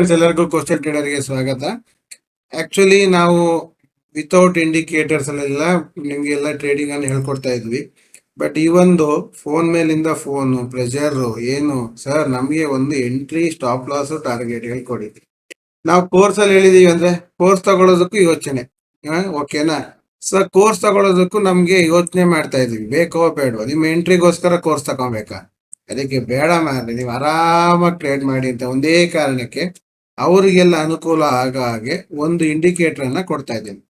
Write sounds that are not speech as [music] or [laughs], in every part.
ಎಲ್ಲರಿಗೂ ಕ್ವಶನ್ ಟ್ರೇಡರ್ಗೆ ಸ್ವಾಗತ. ಆಕ್ಚುಲಿ ನಾವು ವಿತೌಟ್ ಇಂಡಿಕೇಟರ್ಸ್ ಅಲ್ಲೆಲ್ಲ ನಿಮ್ಗೆಲ್ಲ ಟ್ರೇಡಿಂಗ್ ಅನ್ನು ಹೇಳ್ಕೊಡ್ತಾ ಇದ್ವಿ. ಬಟ್ ಈ ಒಂದು ಫೋನ್ ಮೇಲಿಂದ ಫೋನ್ ಪ್ರೆಷರು ಏನು ಸರ್ ನಮಗೆ ಒಂದು ಎಂಟ್ರಿ ಸ್ಟಾಪ್ ಲಾಸ್ ಟಾರ್ಗೆಟ್ ಹೇಳ್ಕೊಡಿ. ನಾವು ಕೋರ್ಸ್ ಅಲ್ಲಿ ಹೇಳಿದೀವಿ ಅಂದ್ರೆ ಕೋರ್ಸ್ ತಗೊಳ್ಳೋದಕ್ಕೂ ಯೋಚನೆ. ಓಕೆನಾ ಸರ್ ಕೋರ್ಸ್ ತಗೊಳ್ಳೋದಕ್ಕೂ ನಮ್ಗೆ ಯೋಚನೆ ಮಾಡ್ತಾ ಇದೀವಿ. ಬೇಕೋ ಬೇಡವೋ? ನಿಮ್ಮ ಎಂಟ್ರಿಗೋಸ್ಕರ ಕೋರ್ಸ್ ತಗೊಬೇಕಾ ಅದಕ್ಕೆ ಬೇಡ ಮಾರ್ರೆ, ನೀವು ಆರಾಮಾಗಿ ಟ್ರೇಡ್ ಮಾಡಿ ಅಂತ ಒಂದೇ ಕಾರಣಕ್ಕೆ ಅವರಿಗೆಲ್ಲ ಅನುಕೂಲ ಆಗ ಹಾಗೆ ಒಂದು ಇಂಡಿಕೇಟರ್ ಅನ್ನ ಕೊಡ್ತಾ ಇದ್ದೀನಿ.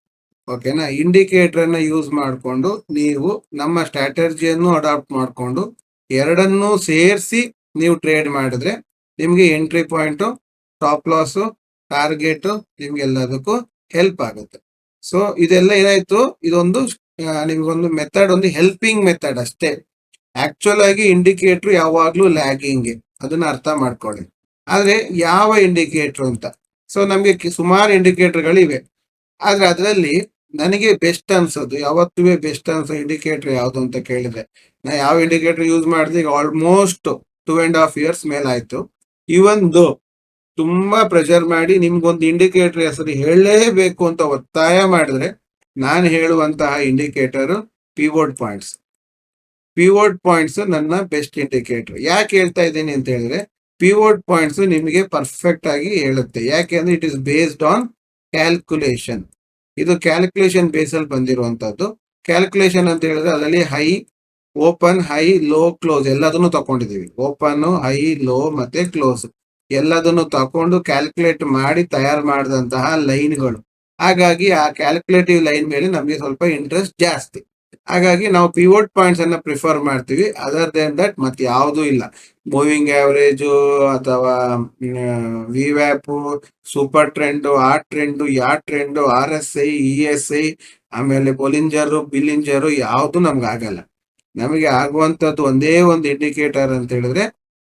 ಓಕೆನಾ ಇಂಡಿಕೇಟರ್ ಅನ್ನ ಯೂಸ್ ಮಾಡಿಕೊಂಡು ನೀವು ನಮ್ಮ ಸ್ಟ್ರಾಟಜಿಯನ್ನು ಅಡಾಪ್ಟ್ ಮಾಡಿಕೊಂಡು ಎರಡನ್ನೂ ಸೇರಿಸಿ ನೀವು ಟ್ರೇಡ್ ಮಾಡಿದ್ರೆ ನಿಮಗೆ entry point stop loss target ನಿಮ್ಗೆಲ್ಲದಕ್ಕೂ help ಆಗುತ್ತೆ. ಸೊ ಇದೆಲ್ಲ ಏನಾಯ್ತು? ಇದೊಂದು ನಿಮ್ಗೊಂದು ಮೆಥಡ್ ಒಂದು ಹೆಲ್ಪಿಂಗ್ ಮೆಥಡ್ ಅಷ್ಟೇ. ಆಕ್ಚುಲ್ ಆಗಿ ಇಂಡಿಕೇಟರ್ ಯಾವಾಗ್ಲೂ ಲ್ಯಾಗಿಂಗ್ ಅದನ್ನ ಅರ್ಥ ಮಾಡ್ಕೊಳ್ಳಿ. ಆದ್ರೆ ಯಾವ ಇಂಡಿಕೇಟರ್ ಅಂತ. ಸೊ ನಮಗೆ ಸುಮಾರು ಇಂಡಿಕೇಟ್ರ್ಗಳಿವೆ ಆದರೆ ಅದರಲ್ಲಿ ನನಗೆ ಬೆಸ್ಟ್ ಅನ್ಸೋದು ಯಾವತ್ತೂ ಬೆಸ್ಟ್ ಅನ್ಸೋ ಇಂಡಿಕೇಟರ್ ಯಾವುದು ಅಂತ ಕೇಳಿದ್ರೆ. ನಾ ಯಾವ ಇಂಡಿಕೇಟರ್ ಯೂಸ್ ಮಾಡಿದ್ರೆ ಈಗ almost two and half years ಮೇಲಾಯ್ತು even ದೋ ತುಂಬಾ ಪ್ರೆಷರ್ ಮಾಡಿ ನಿಮ್ಗೊಂದು ಇಂಡಿಕೇಟರ್ ಹೆಸರು ಹೇಳಲೇಬೇಕು ಅಂತ ಒತ್ತಾಯ ಮಾಡಿದ್ರೆ ನಾನು ಹೇಳುವಂತಹ indicator pivot points pivot points ನನ್ನ ಬೆಸ್ಟ್ ಇಂಡಿಕೇಟರ್ ಯಾಕೆ ಹೇಳ್ತಾ ಇದ್ದೀನಿ ಅಂತ ಹೇಳಿದ್ರೆ ಪಿವೋಟ್ ಪಾಯಿಂಟ್ಸ್ ನಿಮಗೆ ಪರ್ಫೆಕ್ಟ್ ಆಗಿ ಹೇಳುತ್ತೆ. ಯಾಕೆ ಅಂದ್ರೆ it is based on calculation ಇದು ಕ್ಯಾಲ್ಕುಲೇಷನ್ ಬೇಸ್ ಅಲ್ಲಿ ಬಂದಿರುವಂತದ್ದು. ಕ್ಯಾಲ್ಕುಲೇಷನ್ ಅಂತ ಹೇಳಿದ್ರೆ ಅದರಲ್ಲಿ high open high low close ಎಲ್ಲದನ್ನು ತಕೊಂಡಿದೀವಿ ಓಪನ್ ಹೈ ಲೋ ಮತ್ತೆ ಕ್ಲೋಸ್ ಎಲ್ಲದನ್ನು ತಕೊಂಡು ಕ್ಯಾಲ್ಕುಲೇಟ್ ಮಾಡಿ ತಯಾರು ಮಾಡಿದಂತಹ ಲೈನ್ಗಳು ಹಾಗಾಗಿ ಆ ಕ್ಯಾಲ್ಕುಲೇಟಿವ್ ಲೈನ್ ಮೇಲೆ ನಮಗೆ ಸ್ವಲ್ಪ ಇಂಟ್ರೆಸ್ಟ್ ಜಾಸ್ತಿ. ಹಾಗಾಗಿ ನಾವು ಪಿವೋಟ್ ಪಾಯಿಂಟ್ಸ್ ಅನ್ನ ಪ್ರಿಫರ್ ಮಾಡ್ತೀವಿ. ಅದರ್ ದೆನ್ ದಟ್ ಮತ್ತೆ ಯಾವುದೂ ಇಲ್ಲ. ಮೂವಿಂಗ್ ಆವರೇಜು ಅಥವಾ ವಿ ವ್ಯಾಪು ಸೂಪರ್ ಟ್ರೆಂಡ್ ಆ trend yeah trend R S I E S I ಆಮೇಲೆ ಬೊಲಿಂಜರು ಬಿಲಿಂಜರು ಯಾವುದು ನಮ್ಗೆ ಆಗಲ್ಲ. ನಮಗೆ ಆಗುವಂತದ್ದು ಒಂದೇ ಒಂದು ಇಂಡಿಕೇಟರ್ ಅಂತ ಹೇಳಿದ್ರೆ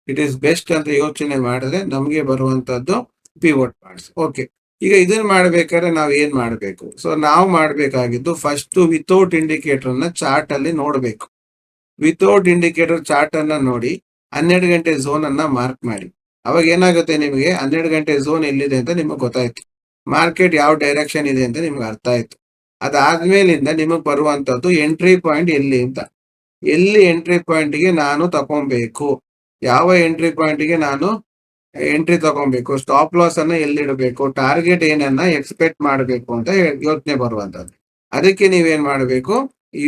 ಇಟ್ ಈಸ್ ಬೆಸ್ಟ್ ಅಂತ ಯೋಚನೆ ಮಾಡಿದ್ರೆ ನಮಗೆ ಬರುವಂತದ್ದು ಪಿವೋಟ್ ಪಾಯಿಂಟ್ಸ್ ಓಕೆ ಈಗ ಇದನ್ನ ಮಾಡ್ಬೇಕಾದ್ರೆ ನಾವು ಏನ್ ಮಾಡಬೇಕು? ಸೊ ನಾವು ಮಾಡ್ಬೇಕಾಗಿದ್ದು ಫಸ್ಟ್ ವಿತೌಟ್ ಇಂಡಿಕೇಟರ್ ಅನ್ನ ಚಾರ್ಟ್ ಅಲ್ಲಿ ನೋಡಬೇಕು. ವಿತೌಟ್ ಇಂಡಿಕೇಟರ್ ಚಾರ್ಟ್ ಅನ್ನ ನೋಡಿ, ಹನ್ನೆರಡು ಗಂಟೆ ಝೋನ್ ಅನ್ನ ಮಾರ್ಕ್ ಮಾಡಿ. ಅವಾಗ ಏನಾಗುತ್ತೆ ನಿಮಗೆ? ಹನ್ನೆರಡು ಗಂಟೆ ಝೋನ್ ಎಲ್ಲಿದೆ ಅಂತ ನಿಮಗೆ ಗೊತ್ತಾಯ್ತು. ಮಾರ್ಕೆಟ್ ಯಾವ ಡೈರೆಕ್ಷನ್ ಇದೆ ಅಂತ ನಿಮ್ಗೆ ಅರ್ಥ ಆಯ್ತು. ಅದಾದ್ಮೇಲಿಂದ ನಿಮಗೆ ಬರುವಂತದ್ದು ಎಂಟ್ರಿ ಪಾಯಿಂಟ್ ಎಲ್ಲಿ ಅಂತ. ಎಲ್ಲಿ ಎಂಟ್ರಿ ಪಾಯಿಂಟ್ಗೆ ನಾನು ತಗೊಬೇಕು ಯಾವ ಎಂಟ್ರಿ ಪಾಯಿಂಟ್ಗೆ ನಾನು ಎಂಟ್ರಿ ತಗೊಬೇಕು ಸ್ಟಾಪ್ ಲಾಸ್ ಅನ್ನ ಎಲ್ಲಿಡಬೇಕು ಟಾರ್ಗೆಟ್ ಏನನ್ನ ಎಕ್ಸ್ಪೆಕ್ಟ್ ಮಾಡಬೇಕು ಅಂತ ಯೋಚನೆ ಬರುವಂತದ್ದು ಅದಕ್ಕೆ ನೀವೇನ್ ಮಾಡಬೇಕು, ಈ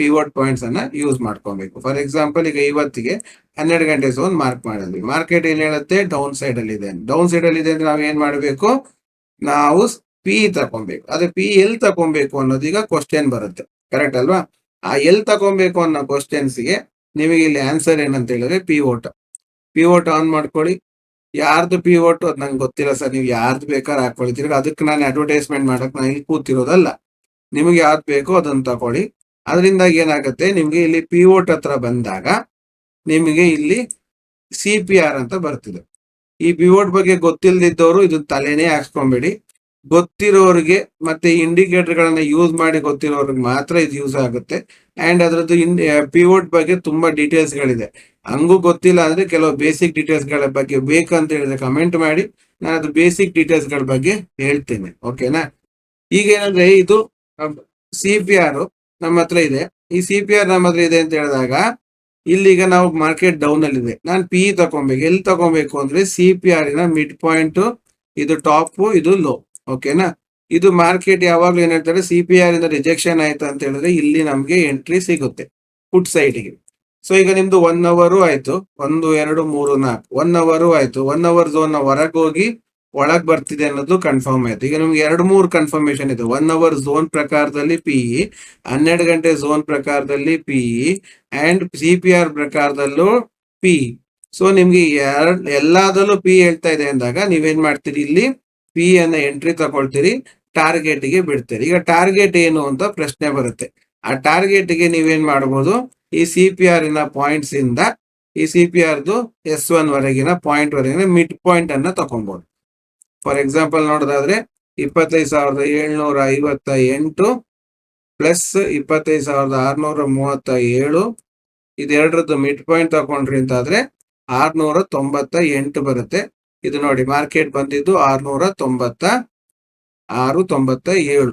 ಪಿವೋಟ್ ಪಾಯಿಂಟ್ಸ್ ಅನ್ನ ಯೂಸ್ ಮಾಡ್ಕೊಬೇಕು. ಫಾರ್ ಎಕ್ಸಾಂಪಲ್ ಈಗ ಇವತ್ತಿಗೆ ಹನ್ನೆರಡು ಗಂಟೆ ಝೋನ್ ಮಾರ್ಕ್ ಮಾಡಿದ್ವಿ. ಮಾರ್ಕೆಟ್ ಏನ್ ಹೇಳುತ್ತೆ? ಡೌನ್ ಸೈಡ್ ಅಲ್ಲಿ ಇದೆ. ಡೌನ್ ಸೈಡ್ ಅಲ್ಲಿ ಇದೆ ಅಂದ್ರೆ ನಾವ್ ಏನ್ ಮಾಡಬೇಕು? ನಾವು ಪಿ ತಗೊಬೇಕು. ಅದೇ ಪಿ ಎಲ್ ತಗೊಬೇಕು ಅನ್ನೋದು ಈಗ ಕ್ವಶನ್ ಬರುತ್ತೆ. ಕರೆಕ್ಟ್ ಅಲ್ವಾ? ಆ ಎಲ್ ತಗೊಬೇಕು ಅನ್ನೋ ಕ್ವಶನ್ಸ್ಗೆ ನಿಮಗೆ ಇಲ್ಲಿ ಆನ್ಸರ್ ಏನಂತ ಹೇಳಿದ್ರೆ ಪಿ ಓಟ ಪಿ ಓಟ ಆನ್ ಮಾಡ್ಕೊಳ್ಳಿ. ಯಾರ್ದು ಪಿ ಓಟ್ ಅದು ನಂಗೆ ಗೊತ್ತಿಲ್ಲ ಸರ್, ನೀವು ಯಾರ್ದು ಬೇಕಾದ್ರೆ ಹಾಕೊಳ್ಳಿ ತಿರ್ಗಿ ಅದಕ್ಕೆ ನಾನು ಅಡ್ವರ್ಟೈಸ್ಮೆಂಟ್ ಮಾಡಕ್ ನಾನು ಇಲ್ಲಿ ಕೂತಿರೋದಲ್ಲ, ನಿಮಗೆ ಯಾವ್ದು ಬೇಕೋ ಅದನ್ನ ತಗೊಳ್ಳಿ. ಅದರಿಂದ ಏನಾಗುತ್ತೆ, ನಿಮ್ಗೆ ಇಲ್ಲಿ ಪಿ ಓಟ್ ಹತ್ರ ಬಂದಾಗ ನಿಮಗೆ ಇಲ್ಲಿ ಸಿ ಪಿ ಆರ್ ಅಂತ ಬರ್ತಿದೆ. ಈ ಪಿ ಓಟ್ ಬಗ್ಗೆ ಗೊತ್ತಿಲ್ಲದಿದ್ದವರು ಇದು ತಲೆನೇ ಹಾಕ್ಸ್ಕೊಂಬೇಡಿ. ಗೊತ್ತಿರೋರಿಗೆ ಮತ್ತೆ ಇಂಡಿಕೇಟರ್ ಗಳನ್ನ ಯೂಸ್ ಮಾಡಿ ಗೊತ್ತಿರೋರಿಗೆ ಮಾತ್ರ ಇದು ಯೂಸ್ ಆಗುತ್ತೆ. ಅಂಡ್ ಅದರದ್ದು ಇನ್ ಪಿವೋಟ್ ಬಗ್ಗೆ ತುಂಬಾ ಡೀಟೇಲ್ಸ್ ಗಳಿದೆ. ಹಂಗೂ ಗೊತ್ತಿಲ್ಲ ಅಂದ್ರೆ ಕೆಲವು ಬೇಸಿಕ್ ಡೀಟೇಲ್ಸ್ಗಳ ಬಗ್ಗೆ ಬೇಕಂತ ಹೇಳಿದ್ರೆ ಕಮೆಂಟ್ ಮಾಡಿ. ನಾನು ಅದು ಬೇಸಿಕ್ ಡೀಟೇಲ್ಸ್ಗಳ ಬಗ್ಗೆ ಹೇಳ್ತೇನೆ. ಓಕೆನಾ ಈಗ ಏನಂದ್ರೆ ಇದು ಸಿ ಪಿ ಆರ್ ನಮ್ಮ ಹತ್ರ ಇದೆ. ಈ ಸಿ ಪಿ ಆರ್ ನಮ್ಮ ಹತ್ರ ಇದೆ ಅಂತ ಹೇಳಿದಾಗ ಇಲ್ಲಿಗ ನಾವು ಮಾರ್ಕೆಟ್ ಡೌನ್ ಅಲ್ಲಿ ಇದೆ ನಾನು ಪಿ ತಗೊಬೇಕು ಎಲ್ಲಿ ತಗೊಬೇಕು ಅಂದ್ರೆ ಸಿ ಪಿ ಆರ್ನ ಮಿಡ್ ಪಾಯಿಂಟ್ ಇದು ಟಾಪ್ ಇದು ಲೋ ಓಕೆನಾ ಇದು ಮಾರ್ಕೆಟ್ ಯಾವಾಗ್ಲೂ ಏನ್ ಹೇಳ್ತಾರೆ ಸಿ ಪಿ ಆರ್ ಇಂದ ರಿಜೆಕ್ಷನ್ ಆಯ್ತು ಅಂತ ಹೇಳಿದ್ರೆ ಇಲ್ಲಿ ನಮ್ಗೆ ಎಂಟ್ರಿ ಸಿಗುತ್ತೆ ಫುಡ್ ಸೈಡ್ಗೆ ಸೊ ಈಗ ನಿಮ್ದು ಒನ್ ಅವರು ಆಯ್ತು, ಒಂದು, ಎರಡು, ಮೂರು, ನಾಲ್ಕು. ಒನ್ ಅವರು ಆಯ್ತು ಒನ್ ಅವರ್ ಝೋನ್ನ ಹೊರಗೆ ಹೋಗಿ ಒಳಗ್ ಬರ್ತಿದೆ ಅನ್ನೋದು ಕನ್ಫರ್ಮ್ ಆಯ್ತು. ಈಗ ನಿಮ್ಗೆ ಎರಡು, ಮೂರು ಕನ್ಫರ್ಮೇಶನ್ ಇದೆ. ಒನ್ ಅವರ್ ಝೋನ್ ಪ್ರಕಾರದಲ್ಲಿ ಪಿ ಹನ್ನೆರಡು ಗಂಟೆ ಝೋನ್ ಪ್ರಕಾರದಲ್ಲಿ P and C P R ಪ್ರಕಾರದಲ್ಲೂ P so ನಿಮ್ಗೆ ಎರಡ್ ಎಲ್ಲಾದಲ್ಲೂ ಪಿ ಹೇಳ್ತಾ ಇದೆ ಅಂದಾಗ ನೀವೇನ್ ಮಾಡ್ತೀರಿ ಇಲ್ಲಿ? ಪಿ ಅನ್ನ ಎಂಟ್ರಿ ತಗೊಳ್ತೀರಿ. ಟಾರ್ಗೆಟ್ಗೆ ಬಿಡ್ತೀರಿ ಈಗ ಟಾರ್ಗೆಟ್ ಏನು ಅಂತ ಪ್ರಶ್ನೆ ಬರುತ್ತೆ. ಆ ಟಾರ್ಗೆಟ್ಗೆ ನೀವೇನ್ ಮಾಡ್ಬೋದು? ಈ ಸಿ ಪಿ ಆರ್ ಇನ ಪಾಯಿಂಟ್ಸ್ ಇಂದ ಈ ಸಿ ಪಿ ಆರ್ದು ಎಸ್ ಒನ್ ವರೆಗಿನ ಪಾಯಿಂಟ್ ವರೆಗಿನ ಮಿಡ್ ಪಾಯಿಂಟ್ ಅನ್ನ ತಗೊಬಹುದು ಫಾರ್ ಎಕ್ಸಾಂಪಲ್ ನೋಡೋದಾದ್ರೆ ಇಪ್ಪತ್ತೈದು ಸಾವಿರದ ಏಳ್ನೂರ ಐವತ್ತ ಎಂಟು ಪ್ಲಸ್ ಇಪ್ಪತ್ತೈದು ಸಾವಿರದ ಆರ್ನೂರ ಮೂವತ್ತ ಏಳು ಇದೆರಡರದ್ದು ಮಿಡ್ ಪಾಯಿಂಟ್ ತಗೊಂಡ್ರಿ ಅಂತಾದ್ರೆ ಆರ್ನೂರ ತೊಂಬತ್ತ ಎಂಟು ಬರುತ್ತೆ. ಇದು ನೋಡಿ ಮಾರ್ಕೆಟ್ ಬಂದಿದ್ದು ಆರ್ನೂರ ತೊಂಬತ್ತ ಆರು ತೊಂಬತ್ತ ಏಳು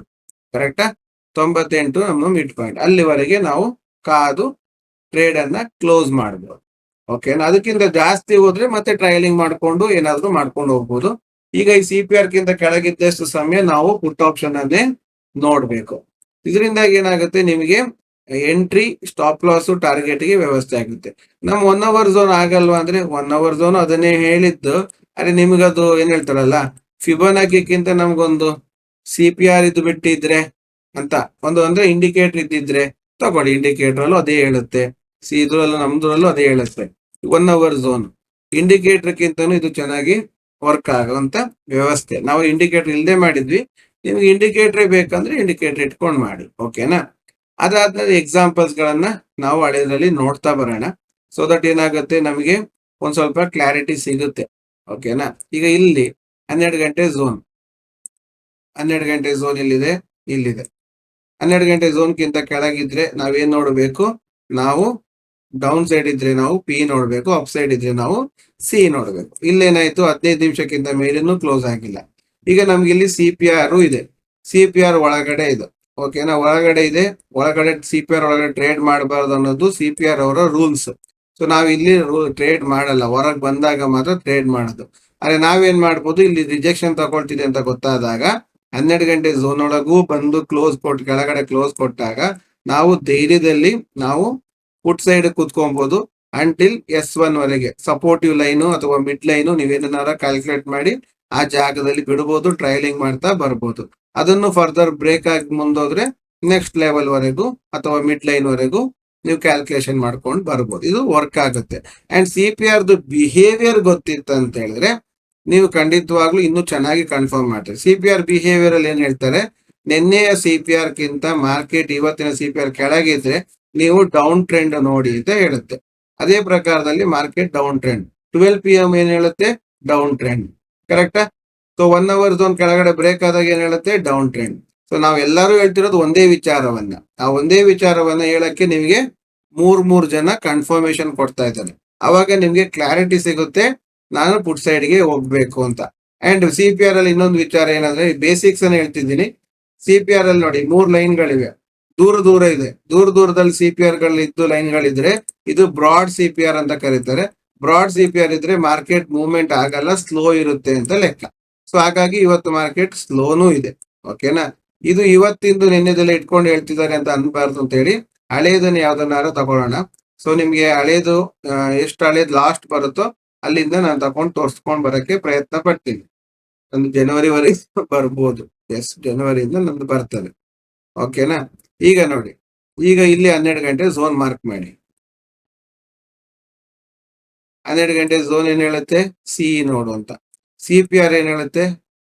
ಕರೆಕ್ಟಾ ತೊಂಬತ್ತೆಂಟು ನಮ್ಮ ಮಿಡ್ ಪಾಯಿಂಟ್ ಅಲ್ಲಿವರೆಗೆ ನಾವು ಕಾದು ಟ್ರೇಡ್ ಅನ್ನ ಕ್ಲೋಸ್ ಮಾಡಬಹುದು ಓಕೆನಾ ಅದಕ್ಕಿಂತ ಜಾಸ್ತಿ ಹೋದ್ರೆ ಮತ್ತೆ ಟ್ರಯಲಿಂಗ್ ಮಾಡ್ಕೊಂಡು ಏನಾದ್ರು ಮಾಡ್ಕೊಂಡು ಹೋಗ್ಬೋದು. ಈಗ ಈ ಸಿ ಪಿ ಆರ್ ಕೆಳಗಿದ್ದಷ್ಟು ಸಮಯ ನಾವು ಪುಟ್ ಆಪ್ಷನ್ ಅನ್ನೇ ನೋಡ್ಬೇಕು. ಇದರಿಂದಾಗಿ ಏನಾಗುತ್ತೆ? ನಿಮಗೆ ಎಂಟ್ರಿ ಸ್ಟಾಪ್ ಲಾಸ್ ಟಾರ್ಗೆಟ್ಗೆ ವ್ಯವಸ್ಥೆ ಆಗುತ್ತೆ. ನಮ್ ಒನ್ ಅವರ್ ಝೋನ್ ಆಗಲ್ವಾ ಅಂದ್ರೆ ಒನ್ ಅವರ್ ಝೋನ್ ಅದನ್ನೇ ಹೇಳಿದ್ದು. ಅರೆ ನಿಮ್ಗದು ಏನ್ ಹೇಳ್ತಾರಲ್ಲ? ಫಿಬೋನಾಕಿಕ್ಕಿಂತ ನಮ್ಗೊಂದು ಸಿ ಪಿ ಆರ್ ಇದು ಬಿಟ್ಟಿದ್ರೆ ಅಂತ, ಒಂದು ಅಂದ್ರೆ ಇಂಡಿಕೇಟರ್ ಇದ್ದಿದ್ರೆ ತಗೊಳ್ಳಿ ಇಂಡಿಕೇಟರ್ ಅಲ್ಲೂ ಅದೇ ಹೇಳುತ್ತೆ. ಸಿ ಇದ್ರಲ್ಲೂ ನಮ್ದ್ರಲ್ಲೂ ಅದೇ ಹೇಳುತ್ತೆ. ಒನ್ ಅವರ್ ಝೋನ್ ಇಂಡಿಕೇಟರ್ ಕಿಂತನೂ ಇದು ಚೆನ್ನಾಗಿ ವರ್ಕ್ ಆಗುವಂತ ವ್ಯವಸ್ಥೆ. ನಾವು ಇಂಡಿಕೇಟರ್ ಇಲ್ಲದೆ ಮಾಡಿದ್ವಿ. ನಿಮ್ಗೆ ಇಂಡಿಕೇಟರ್ ಬೇಕಂದ್ರೆ ಇಂಡಿಕೇಟರ್ ಇಟ್ಕೊಂಡು ಮಾಡಿ ಓಕೆನಾ ಅದಾದ್ಮೇಲೆ ಎಕ್ಸಾಂಪಲ್ಸ್ ಗಳನ್ನ ನಾವು ಹಳೆಯದ್ರಲ್ಲಿ ನೋಡ್ತಾ ಬರೋಣ. ಸೊ ದಟ್ ಏನಾಗುತ್ತೆ? ನಮಗೆ ಒಂದ್ ಸ್ವಲ್ಪ ಕ್ಲಾರಿಟಿ ಸಿಗುತ್ತೆ ಓಕೆನಾ ಈಗ ಇಲ್ಲಿ ಹನ್ನೆರಡು ಗಂಟೆ ಝೋನ್ ಹನ್ನೆರಡು ಗಂಟೆ ಝೋನ್ ಇಲ್ಲಿದೆ ಇಲ್ಲಿದೆ. ಹನ್ನೆರಡು ಗಂಟೆ ಝೋನ್ಗಿಂತ ಕೆಳಗಿದ್ರೆ ನಾವೇನ್ ನೋಡಬೇಕು? ನಾವು ಡೌನ್ ಸೈಡ್ ಇದ್ರೆ ನಾವು ಪಿ ನೋಡಬೇಕು ಅಪ್ ಸೈಡ್ ಇದ್ರೆ ನಾವು ಸಿ ನೋಡಬೇಕು. ಇಲ್ಲೇನಾಯ್ತು? ಹದಿನೈದು ನಿಮಿಷಕ್ಕಿಂತ ಮೇಲೇನು ಕ್ಲೋಸ್ ಆಗಿಲ್ಲ. ಈಗ ನಮ್ಗೆ ಇಲ್ಲಿ ಸಿ ಪಿ ಆರ್ ಇದೆ. ಸಿ ಪಿ ಆರ್ ಒಳಗಡೆ ಇದೆ. ಓಕೆನಾ ಒಳಗಡೆ ಇದೆ. ಒಳಗಡೆ ಸಿ ಪಿ ಆರ್ ಒಳಗಡೆ ಟ್ರೇಡ್ ಮಾಡಬಾರ್ದು ಅನ್ನೋದು ಸಿ ಪಿ ಆರ್ ಅವರ ರೂಲ್ಸ್ ಸೊ ನಾವು ಇಲ್ಲಿ ಟ್ರೇಡ್ ಮಾಡಲ್ಲ. ಹೊರಗೆ ಬಂದಾಗ ಮಾತ್ರ ಟ್ರೇಡ್ ಮಾಡೋದು. ಆದ್ರೆ ನಾವೇನ್ ಮಾಡ್ಬೋದು, ಇಲ್ಲಿ ರಿಜೆಕ್ಷನ್ ತಗೊಳ್ತಿದೆ ಅಂತ ಗೊತ್ತಾದಾಗ ಹನ್ನೆರಡು ಗಂಟೆ ಝೋನ್ ಒಳಗೂ ಬಂದು ಕ್ಲೋಸ್ ಕೊಟ್ಟು ಕೆಳಗಡೆ ಕ್ಲೋಸ್ ಕೊಟ್ಟಾಗ ನಾವು ಧೈರ್ಯದಲ್ಲಿ ನಾವು ಫುಟ್ ಸೈಡ್ ಕುತ್ಕೊಬಹುದು ಅಂಟಿಲ್ ಎಸ್ ಒನ್ ವರೆಗೆ ಸಪೋರ್ಟಿವ್ ಲೈನು ಅಥವಾ ಮಿಡ್ ಲೈನು ನೀವೇನಾರ ಕ್ಯಾಲ್ಕುಲೇಟ್ ಮಾಡಿ ಆ ಜಾಗದಲ್ಲಿ ಬಿಡಬಹುದು ಟ್ರೈಲಿಂಗ್ ಮಾಡ್ತಾ ಬರ್ಬೋದು. ಅದನ್ನು ಫರ್ದರ್ ಬ್ರೇಕ್ ಆಗಿ ಮುಂದೋದ್ರೆ ನೆಕ್ಸ್ಟ್ ಲೆವೆಲ್ ವರೆಗೂ ಅಥವಾ ಮಿಡ್ ಲೈನ್ ವರೆಗೂ ನೀವು ಕ್ಯಾಲ್ಕುಲೇಷನ್ ಮಾಡ್ಕೊಂಡು ಬರ್ಬೋದು. ಇದು ವರ್ಕ್ ಆಗುತ್ತೆ. ಅಂಡ್ ಸಿ ಪಿ ಆರ್ದು ಬಿಹೇವಿಯರ್ ಗೊತ್ತಿತ್ತು ಅಂತ ಹೇಳಿದ್ರೆ ನೀವು ಖಂಡಿತವಾಗ್ಲೂ ಇನ್ನೂ ಚೆನ್ನಾಗಿ ಕನ್ಫರ್ಮ್ ಮಾಡ್ತೀರಿ. ಸಿ ಪಿ ಆರ್ ಬಿಹೇವಿಯರ್ ಅಲ್ಲಿ ಏನ್ ಹೇಳ್ತಾರೆ? ನಿನ್ನೆಯ ಸಿ ಪಿ ಆರ್ ಗಿಂತ ಮಾರ್ಕೆಟ್ ಇವತ್ತಿನ ಸಿ ಪಿ ಆರ್ ಕೆಳಗಿದ್ರೆ ನೀವು ಡೌನ್ ಟ್ರೆಂಡ್ ನೋಡಿ ಅಂತ ಹೇಳುತ್ತೆ. ಅದೇ ಪ್ರಕಾರದಲ್ಲಿ market down trend twelve P M ಏನ್ ಹೇಳುತ್ತೆ? ಡೌನ್ ಟ್ರೆಂಡ್ ಕರೆಕ್ಟಾ ಸೊ ಒನ್ ಅವರ್ ಝೋನ್ ಕೆಳಗಡೆ ಬ್ರೇಕ್ ಆದಾಗ ಏನ್ ಹೇಳುತ್ತೆ? ಡೌನ್ ಟ್ರೆಂಡ್ ಸೊ ನಾವ್ ಎಲ್ಲರೂ ಹೇಳ್ತಿರೋದು ಒಂದೇ ವಿಚಾರವನ್ನ. ಆ ಒಂದೇ ವಿಚಾರವನ್ನ ಹೇಳಕ್ಕೆ ನಿಮಗೆ ಮೂರ್ ಮೂರ್ ಜನ ಕನ್ಫರ್ಮೇಶನ್ ಕೊಡ್ತಾ ಇದ್ದಾರೆ. ಅವಾಗ ನಿಮ್ಗೆ ಕ್ಲಾರಿಟಿ ಸಿಗುತ್ತೆ. ನಾನು ಪುಟ್ ಸೈಡ್ಗೆ ಹೋಗ್ಬೇಕು ಅಂತ. ಅಂಡ್ ಸಿ ಪಿ ಆರ್ ಅಲ್ಲಿ ಇನ್ನೊಂದು ವಿಚಾರ ಏನಂದ್ರೆ ಬೇಸಿಕ್ಸ್ ಅನ್ನ ಹೇಳ್ತಿದ್ದೀನಿ. ಸಿ ಪಿ ಆರ್ ಅಲ್ಲಿ ನೋಡಿ, ಮೂರ್ ಲೈನ್ ಗಳಿವೆ. ದೂರ ದೂರ ಇದೆ. ದೂರ ದೂರದಲ್ಲಿ ಸಿ ಪಿ ಆರ್ ಗಳಿದ್ದು ಲೈನ್ ಗಳಿದ್ರೆ, ಇದು ಬ್ರಾಡ್ ಸಿ ಪಿ ಆರ್ ಅಂತ ಕರೀತಾರೆ. ಬ್ರಾಡ್ ಸಿ ಪಿ ಆರ್ ಇದ್ರೆ ಮಾರ್ಕೆಟ್ ಮೂವ್ಮೆಂಟ್ ಆಗಲ್ಲ ಸ್ಲೋ ಇರುತ್ತೆ ಅಂತ ಲೆಕ್ಕ. ಸೊ ಹಾಗಾಗಿ ಇವತ್ತು ಮಾರ್ಕೆಟ್ ಸ್ಲೋನೂ ಇದೆ. ಓಕೆನಾ ಇದು ಇವತ್ತಿಂದು ನಿನ್ನೆದೆಲ್ಲ ಇಟ್ಕೊಂಡು ಹೇಳ್ತಿದ್ದಾರೆ ಅಂತ ಅನ್ಬಾರ್ದು ಅಂತ ಹೇಳಿ, ಹಳೇದನ್ನ ಯಾವ್ದನ್ನಾರು ತಗೊಳ್ಳೋಣ. ಸೊ ನಿಮ್ಗೆ ಹಳೇದು ಎಷ್ಟು ಹಳೇದು ಲಾಸ್ಟ್ ಬರುತ್ತೋ ಅಲ್ಲಿಂದ ನಾನು ತಗೊಂಡು ತೋರ್ಸ್ಕೊಂಡ್ ಬರಕ್ಕೆ ಪ್ರಯತ್ನ ಪಡ್ತೀನಿ. ಒಂದು ಜನವರಿವರೆಗೆ [laughs] ಬರ್ಬೋದು. ಎಸ್ ಜನವರಿಯಿಂದ ನಂದು ಬರ್ತದೆ. ಓಕೆನಾ ಈಗ ನೋಡಿ. ಈಗ ಇಲ್ಲಿ ಹನ್ನೆರಡು ಗಂಟೆ ಝೋನ್ ಮಾರ್ಕ್ ಮಾಡಿ. ಹನ್ನೆರಡು ಗಂಟೆ ಝೋನ್ ಏನ್ ಹೇಳುತ್ತೆ? ಸಿ ನೋಡು ಅಂತ. ಸಿ ಪಿ ಆರ್ ಏನ್ ಹೇಳುತ್ತೆ?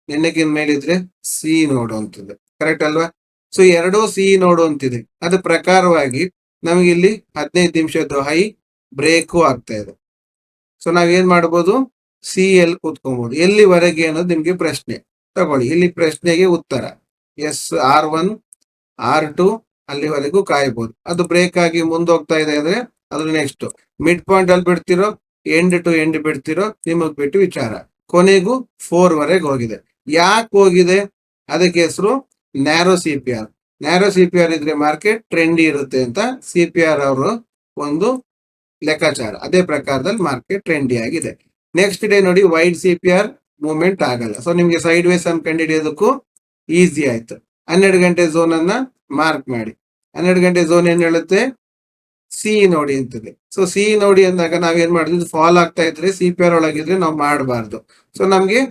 ನಿನ್ನೆಗಿನ ಮೇಲಿದ್ರೆ ಸಿ ನೋಡು ಅಂತಿದೆ. ಕರೆಕ್ಟ್ ಅಲ್ವಾ? ಸೊ ಎರಡೂ ಸಿ ನೋಡು ಅಂತಿದೆ. ಅದ್ರ ಪ್ರಕಾರವಾಗಿ ನಮಗೆ ಹದಿನೈದು ನಿಮಿಷದ್ದು ಹೈ ಬ್ರೇಕು ಆಗ್ತಾ ಇದೆ. ಸೊ ನಾವ್ ಏನ್ ಮಾಡ್ಬೋದು? ಸಿ ಎಲ್ ಕೂತ್ಕೊಬಹುದು ಎಲ್ಲಿವರೆಗೆ ಅನ್ನೋದು ನಿಮ್ಗೆ ಪ್ರಶ್ನೆ. ತಗೊಳ್ಳಿ. ಇಲ್ಲಿ ಪ್ರಶ್ನೆಗೆ ಉತ್ತರ. S R one R two ಅಲ್ಲಿವರೆಗೂ ಕಾಯ್ಬೋದು. ಅದು ಬ್ರೇಕ್ ಆಗಿ ಮುಂದೋಗ್ತಾ ಇದೆ ಅಂದ್ರೆ ಅದ್ರ ನೆಕ್ಸ್ಟ್ ಮಿಡ್ ಪಾಯಿಂಟ್ ಅಲ್ಲಿ ಬಿಡ್ತಿರೋ ಎಂಡ್ ಟು ಎಂಡ್ ಬಿಡ್ತಿರೋ ನಿಮಗ್ ಬಿಟ್ಟು ವಿಚಾರ. ಕೊನೆಗೂ ಫೋರ್ ವರೆಗೆ ಹೋಗಿದೆ. ಯಾಕೆ ಹೋಗಿದೆ? ಅದಕ್ಕೆ ಹೆಸರು narrow C P R narrow C P R ಇದ್ರೆ ಮಾರ್ಕೆಟ್ ಟ್ರೆಂಡಿ ಇರುತ್ತೆ ಅಂತ ಸಿ ಪಿ ಆರ್ ಅವರು ಒಂದು ಲೆಕ್ಕಾಚಾರ. ಅದೇ ಪ್ರಕಾರದಲ್ಲಿ ಮಾರ್ಕೆಟ್ ಟ್ರೆಂಡಿ ಆಗಿದೆ. ನೆಕ್ಸ್ಟ್ ಡೇ ನೋಡಿ wide C P R movement ಆಗಲ್ಲ. ಸೊ ನಿಮ್ಗೆ ಸೈಡ್ ವೇಸ್ ಅನ್ನು ಕಂಡುಹಿಡಿಯೋದಕ್ಕೂ ಈಸಿ ಆಯ್ತು. ಹನ್ನೆರಡು ಗಂಟೆ ಝೋನ್ ಅನ್ನ ಮಾರ್ಕ್ ಮಾಡಿ. ಹನ್ನೆರಡು ಗಂಟೆ ಝೋನ್ ಏನ್ ಹೇಳುತ್ತೆ? ಸಿ ನೋಡಿ ಅಂತದೆ. ಸೊ ಸಿ ನೋಡಿ ಅಂದಾಗ ನಾವೇನ್ ಮಾಡಿದ್ವಿ ಫಾಲ್ ಆಗ್ತಾ ಇದ್ರೆ ಸಿ ಪಿ ಆರ್ ಒಳಗಿದ್ರೆ ನಾವು ಮಾಡಬಾರ್ದು. ಸೊ ನಮ್ಗೆ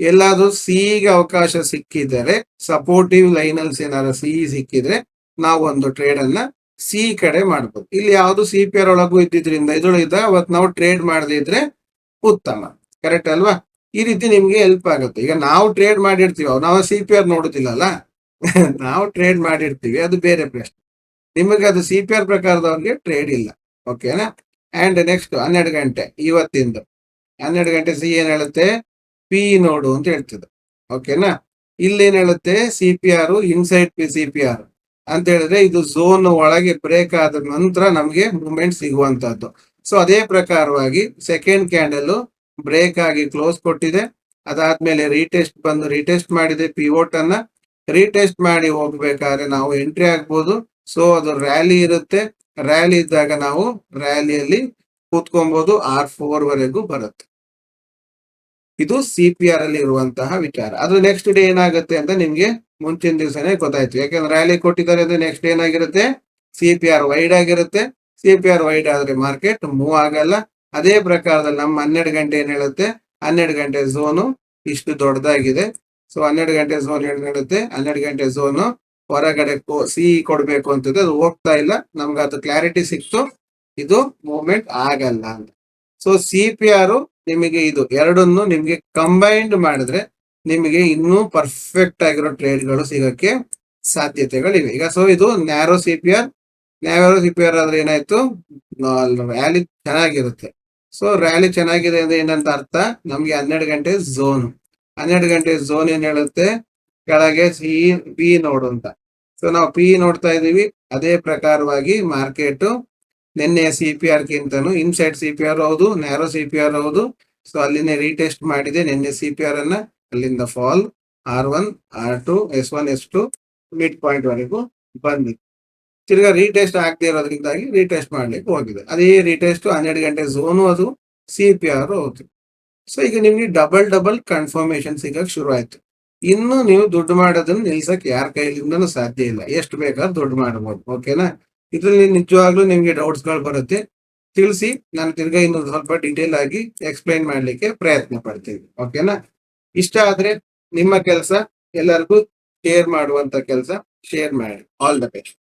ಎಲ್ಲಾದ್ರೂ ಸಿಗೆ ಅವಕಾಶ ಸಿಕ್ಕಿದರೆ ಸಪೋರ್ಟಿವ್ ಲೈನಲ್ಸ್ ಏನಾದ್ರು ಸಿ ಸಿಕ್ಕಿದ್ರೆ, ನಾವು ಒಂದು ಟ್ರೇಡ್ ಅನ್ನ ಸಿ ಕಡೆ ಮಾಡ್ಬೋದು. ಇಲ್ಲಿ ಯಾವುದು ಸಿ ಪಿ ಆರ್ ಒಳಗೂ ಇದ್ದಿದ್ರಿಂದ ಇದ್ರೊಳಗಿದ್ದ ಅವತ್ತು ನಾವು ಟ್ರೇಡ್ ಮಾಡದಿದ್ರೆ ಉತ್ತಮ. ಕರೆಕ್ಟ್ ಅಲ್ವಾ? ಈ ರೀತಿ ನಿಮ್ಗೆ ಹೆಲ್ಪ್ ಆಗುತ್ತೆ. ಈಗ ನಾವು ಟ್ರೇಡ್ ಮಾಡಿರ್ತೀವಿ, ನಾವು ಸಿ ಪಿ ಆರ್ ನೋಡುದಿಲ್ಲಲ್ಲ? [laughs] ನಾವು ಟ್ರೇಡ್ ಮಾಡಿರ್ತೀವಿ, ಅದು ಬೇರೆ ಪ್ರಶ್ನೆ. ನಿಮಗೆ ಅದು ಸಿ ಪಿ ಆರ್ ಪ್ರಕಾರದವ್ರಿಗೆ ಟ್ರೇಡ್ ಇಲ್ಲ. ಓಕೆನಾ ಅಂಡ್ ನೆಕ್ಸ್ಟ್ ಹನ್ನೆರಡು ಗಂಟೆ, ಇವತ್ತಿಂದು. ಹನ್ನೆರಡು ಗಂಟೆ ಸಿ ಏನ್ ಹೇಳುತ್ತೆ? ಪಿ ನೋಡು ಅಂತ ಹೇಳ್ತದೆ. ಓಕೆನಾ ಇಲ್ಲೇನ್ ಹೇಳುತ್ತೆ? C P R inside P C P R ಅಂತ ಹೇಳಿದ್ರೆ ಇದು ಝೋನ್ ಒಳಗೆ ಬ್ರೇಕ್ ಆದ ನಂತರ ನಮಗೆ ಮೂಮೆಂಟ್ ಸಿಗುವಂತಹದ್ದು. ಸೊ ಅದೇ ಪ್ರಕಾರವಾಗಿ ಸೆಕೆಂಡ್ ಕ್ಯಾಂಡಲ್ ಬ್ರೇಕ್ ಆಗಿ ಕ್ಲೋಸ್ ಕೊಟ್ಟಿದೆ. ಅದಾದ್ಮೇಲೆ ರೀಟೆಸ್ಟ್ ಬಂದು ರೀಟೆಸ್ಟ್ ಮಾಡಿದೆ ಪಿವೋಟ್ ಅನ್ನ. ರೀಟೆಸ್ಟ್ ಮಾಡಿ ಹೋಗ್ಬೇಕಾದ್ರೆ ನಾವು ಎಂಟ್ರಿ ಆಗ್ಬೋದು. ಸೊ ಅದು ರ್ಯಾಲಿ ಇರುತ್ತೆ. ರ್ಯಾಲಿ ಇದ್ದಾಗ ನಾವು ರ್ಯಾಲಿಯಲ್ಲಿ ಕೂತ್ಕೊಬಹುದು ಆರ್ ಫೋರ್ ವರೆಗೂ ಬರುತ್ತೆ. ಇದು ಸಿ ಪಿ ಆರ್ ಅಲ್ಲಿ ಇರುವಂತಹ ವಿಚಾರ. ಅದು ನೆಕ್ಸ್ಟ್ ಡೇ ಏನಾಗುತ್ತೆ ಅಂತ ನಿಮ್ಗೆ ಮುಂಚಿನ ದಿವಸನೇ ಗೊತ್ತಾಯ್ತು. ಯಾಕಂದ್ರೆ ರ್ಯಾಲಿ ಕೊಟ್ಟಿದ್ದಾರೆ ಅಂದ್ರೆ ನೆಕ್ಸ್ಟ್ ಏನಾಗಿರುತ್ತೆ? ಸಿ ಪಿ ಆರ್ ವೈಡ್ ಆಗಿರುತ್ತೆ. ಸಿ ಪಿ ಆರ್ ವೈಡ್ ಆದ್ರೆ ಮಾರ್ಕೆಟ್ ಮೂವ್ ಆಗಲ್ಲ. ಅದೇ ಪ್ರಕಾರದಲ್ಲಿ ನಮ್ಮ ಹನ್ನೆರಡು ಗಂಟೆ ಏನ್ ಹೇಳುತ್ತೆ? ಹನ್ನೆರಡು ಗಂಟೆ ಝೋನು ಇಷ್ಟು ದೊಡ್ಡದಾಗಿದೆ. ಸೊ ಹನ್ನೆರಡು ಗಂಟೆ ಝೋನ್ ಏನ್ ಹೇಳುತ್ತೆ? ಹನ್ನೆರಡು ಗಂಟೆ ಝೋನು ಹೊರಗಡೆ ಸಿ ಕೊಡ್ಬೇಕು ಅಂತ ಅದು ಹೋಗ್ತಾ ಇಲ್ಲ. ನಮ್ಗೆ ಅದು ಕ್ಲಾರಿಟಿ ಸಿಕ್ತು. ಇದು ಮೂವ್ಮೆಂಟ್ ಆಗಲ್ಲ ಅಂತ. ಸೊ ಸಿ ಪಿ ಆರ್ ನಿಮಗೆ ಇದು ಎರಡನ್ನು ನಿಮಗೆ ಕಂಬೈನ್ಡ್ ಮಾಡಿದ್ರೆ ನಿಮಗೆ ಇನ್ನೂ ಪರ್ಫೆಕ್ಟ್ ಆಗಿರೋ ಟ್ರೇಡ್ಗಳು ಸಿಗಕ್ಕೆ ಸಾಧ್ಯತೆಗಳಿವೆ. ಈಗ ಸೊ ಇದು narrow C P R narrow C P R ಆದ್ರೆ ಏನಾಯ್ತು? ರ್ಯಾಲಿ ಚೆನ್ನಾಗಿರುತ್ತೆ. ಸೊ ರ್ಯಾಲಿ ಚೆನ್ನಾಗಿದೆ ಅಂದ್ರೆ ಏನಂತ ಅರ್ಥ? ನಮ್ಗೆ ಹನ್ನೆರಡು ಗಂಟೆ ಝೋನ್ ಹನ್ನೆರಡು ಗಂಟೆ ಝೋನ್ ಏನ್ ಹೇಳುತ್ತೆ? ಕೆಳಗೆ ಸಿ ಪಿ ನೋಡು ಅಂತ. ಸೊ ನಾವು ಪಿ ನೋಡ್ತಾ ಇದೀವಿ ಅದೇ ಪ್ರಕಾರವಾಗಿ ಮಾರ್ಕೆಟ್ ನಿನ್ನೆ ಸಿ ಪಿ ಆರ್ ಗಿಂತನೂ ಇನ್ಸೈಡ್ ಸಿ ಪಿ ಆರ್ ಹೌದು ನ್ಯಾರೋ ಸಿ ಪಿ ಆರ್ ಹೌದು. ಸೊ ಅಲ್ಲಿನೇ ರೀಟೆಸ್ಟ್ ಮಾಡಿದೆ ನಿನ್ನೆ ಸಿ ಪಿ ಆರ್ ಅನ್ನ. ಅಲ್ಲಿಂದ fall R one R two S one S two mid point ವರೆಗೂ ಬಂದಿತ್ತು ತಿರ್ಗಾ ರೀಟೆಸ್ಟ್ ಆಗದೆ ಇರೋದ್ರಿಂದಾಗಿ ರೀಟೆಸ್ಟ್ ಮಾಡ್ಲಿಕ್ಕೆ ಹೋಗಿದೆ. ಅದೇ ರೀಟೆಸ್ಟ್ ಹನ್ನೆರಡು ಗಂಟೆ ಝೋನು ಅದು ಸಿ ಪಿ ಆರ್ ಹೌದು. ಸೊ ಈಗ ನಿಮ್ಗೆ ಡಬಲ್ ಡಬಲ್ ಕನ್ಫರ್ಮೇಶನ್ ಸಿಗಕ್ ಶುರು ಆಯ್ತು. ಇನ್ನು ನೀವು ದುಡ್ಡು ಮಾಡೋದನ್ನ ನಿಲ್ಸಕ್ ಯಾರ ಕೈಲಿಂದನೂ ಸಾಧ್ಯ ಇಲ್ಲ. ಎಷ್ಟು ಬೇಕಾದ್ರೂ ದುಡ್ಡು ಮಾಡಬಹುದು ಓಕೆನಾ ಇದ್ರಲ್ಲಿ ನಿಜವಾಗ್ಲೂ ನಿಮಗೆ ಡೌಟ್ಸ್ಗಳು ಬರುತ್ತೆ. ತಿಳಿಸಿ, ನಾನು ತಿರ್ಗಾ ಇನ್ನೊಂದು ಸ್ವಲ್ಪ ಡೀಟೇಲ್ ಆಗಿ ಎಕ್ಸ್ಪ್ಲೈನ್ ಮಾಡಲಿಕ್ಕೆ ಪ್ರಯತ್ನ ಪಡ್ತೀವಿ ಓಕೆನಾ ಇಷ್ಟ ಆದ್ರೆ ನಿಮ್ಮ ಕೆಲಸ ಎಲ್ಲರಿಗೂ ಶೇರ್ ಮಾಡುವಂತ ಕೆಲಸ ಶೇರ್ ಮಾಡಿ. All the best